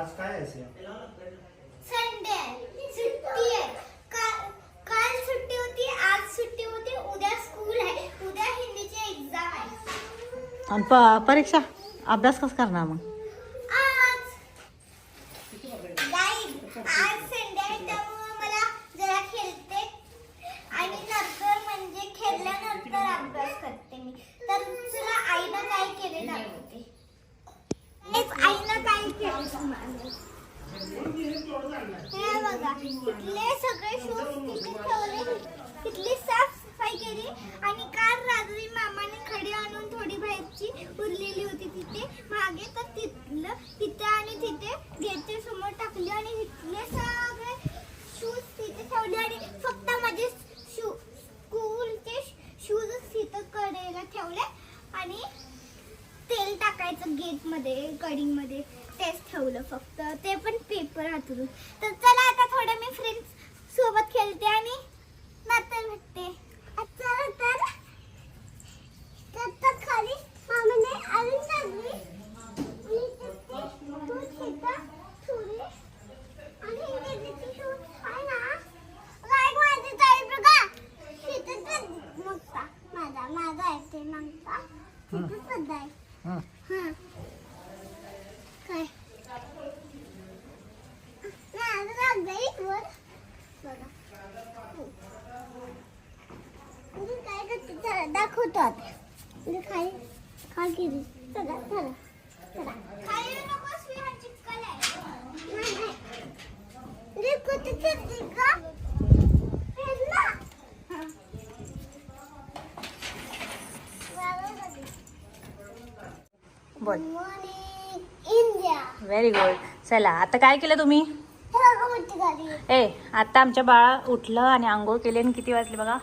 आज काय आहे? संडे सुट्टी आहे. काल काल सुट्टी होती आज सुट्टी होती. उद्या स्कूल आहे. उद्या हिंदीची एक्झाम आहे. आणि प परीक्षा? अभ्यास कसं करणार मग? आज. Guys, आज संडे आहे त्यामुळे मला जरा खेळते. आणि नंतर म्हणजे खेळल्यानंतर अभ्यास करते मी. तर तुला आईनं काय केले दाखवते Guys, आईनं काय केलं तुम्हाला हे बघा तिथले सगळे शूज तिथे ठेवले तिथली साफ केली आणि काल रात्री मामाने खडी आणून थोडी बाहेरची उरलेली होती तिथे मागे तर तिथलं तिथे आणि तिथे गेटच्या समोर टाकली आणि तिथले सगळे शूज तिथे ठेवले आणि फक्त माझे शू स्कूलचे शूज तिथं कडेला ठेवले आणि तेल टाकायचं गेटमध्ये कडिंगमध्ये तेच ठेवलं फक्त. ते पण पेपर हातरून तर चला आता थोडं मी फ्रेंड्स सोबत खेळते आणि नंतर भेटते चला तर. खाली मामाने अजून टाकली. आणि तिथे दूध घेतलं, ठेवली. आणि हे त्याची शूज आहे ना काय माझी माझा माझा आहे ते मागचा. तिथे सुद्धा आहे हं. हा काय माझं लागलं एक वर बघा म्हणजे काय करते चला म्हणजे खाली नकोस चिपकल आहे. रे कुठे का हे हा बोल. मॉर्निंग इंडिया व्हेरी गुड चला आता काय केलं तुम्ही? ए आता आमच्या बाळा उठलं आणि आंघोळ केली आणि किती वाजले बघा?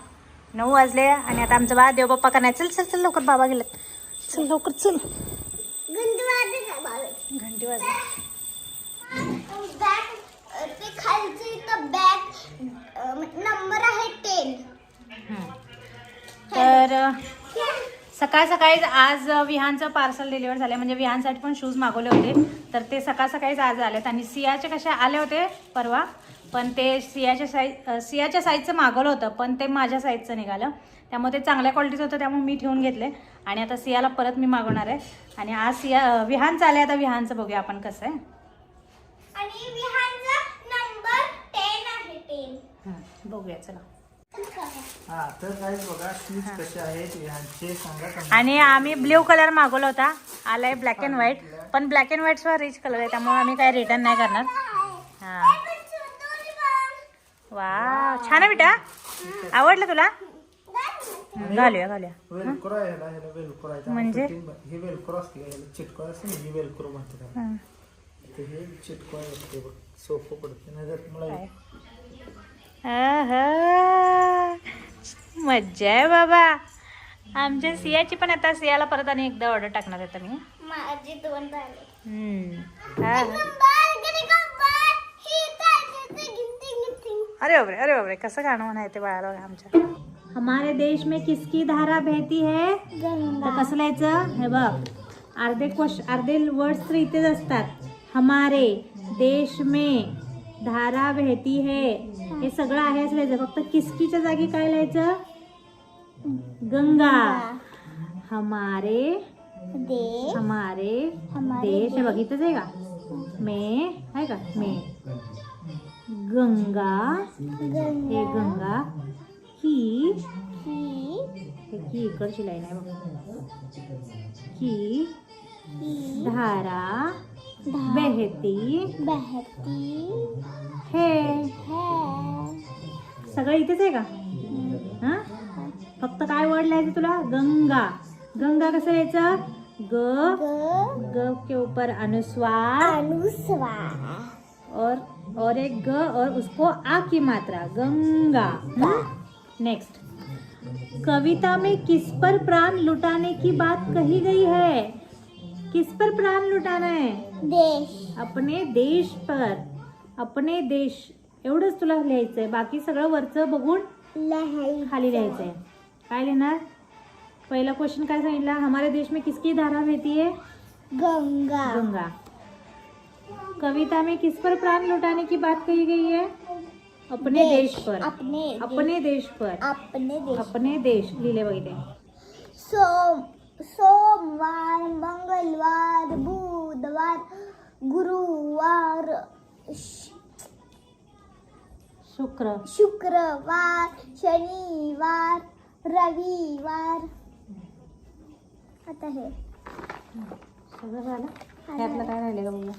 नऊ वाजले आणि आता आमचं बाळ देवबाप्पा का नाही चल चल चल लवकर बाबा गेलेत. चल लवकर चल. बाबा. घंटी वाजली. सकाळ सकाळीच आज विहानचं पार्सल डिलिव्हर झालं म्हणजे विहानसाठी पण शूज मागवले होते. तर ते सकाळ सकाळीच आज आलेत. आणि सियाचे कसे आले होते? परवा. पण ते सियाच्या साईज सियाच्या साईजचं मागवलं होतं पण ते माझ्या साईजचं निघालं. त्यामुळे ते चांगल्या क्वालिटीचं होतं त्यामुळे मी ठेवून घेतले. आणि आता सियाला परत मी मागवणार आहे. आणि आज सिया विहानचं आलं आता विहानचं बघूया आपण कसं आहे. आणि विहानचा नंबर टेन आहे टेन हं, बघूया चला. हा तर काय बघा शूज कसे आहेत ह्यांचे सांगा तुम्ही. आणि आम्ही ब्ल्यू कलर मागवला होता. आलाय ब्लॅक अँड व्हाईट पण ब्लॅक अँड व्हाईटचा रिच कलर आहे त्यामुळे आम्ही काही रिटर्न नाही करणार. हा. वा छान आहे बेटा. आवडलं तुला? घालूया घालूया. वेलक्रो आहे ह्याला ह्याला वेलक्रो आहे. म्हणजे? हे वेलक्रो असते ह्याला चिटको असते ना, ही वेलक्रो म्हणते त्याला. हं. तर हे चिटको असते बघ सोपं पडते. नाही मला? मज्जा आहे बाबा. आमच्या सियाची पण आता सियाला परत आणि एकदा ऑर्डर टाकणार आहे आता मी. माझे दोन झाले. हम्म. हा. नंबर किती नंबर ही काय गिनती गिनती. अरे बापरे अरे बापरे कसं गाणं म्हणायचं ते बाळाला बघा आमच्या. हमारे देश में किसकी धारा बहती है? तर कसं लिहायचं? हे बघ. अर्धे क्वेश्चन अर्धे वर्ड्स तर इथेच असतात. हमारे देश में धारा बहती है. हे सगळं आहेच लिहायचं. फक्त किसकीच्या जागी काय लिहायचं? गंगा। हमारे दे। हमारे देश। हे बघ इथंच आहे का? मे आहे का? मे। गंगा। हे गंगा हे की इकडची लाईन आहे बघ. की धारा बहती बहती है। सगळं इथेच आहे का? फक्त काय वर्ड लिहायचं तुला? गंगा. गंगा कसं लिहायचं ग ग के ऊपर अनुस्वार. अनुस्वार. और और एक ग और उसको आ की मात्रा गंगा. नेक्स्ट कविता में किस पर प्राण लुटाने की बात कही गई है? किस पर प्राण लुटाना है? देश. अपने देश पर. अपने देश. एवढंच तुला लिहायचंय. बाकी सगळं वरचं बघून खाली लिहायचंय. काय लिहिणार पहिला क्वेश्चन काय सांगितला? हमारे देश में किसकी धारा बहती है? गंगा। गंगा। कविता में किस पर प्राण लुटाने की बात कही गई है? अपने देश। पर। अपने अपने देश पर। अपने देश। अपने देश। लिहिले बघितले सोम सोमवार मंगलवार बुधवार गुरुवार शुक्र। शुक्रवार शनिवार रविवार. आता हे. सगळं झालं? त्यातलं काय राहिले का बघूया?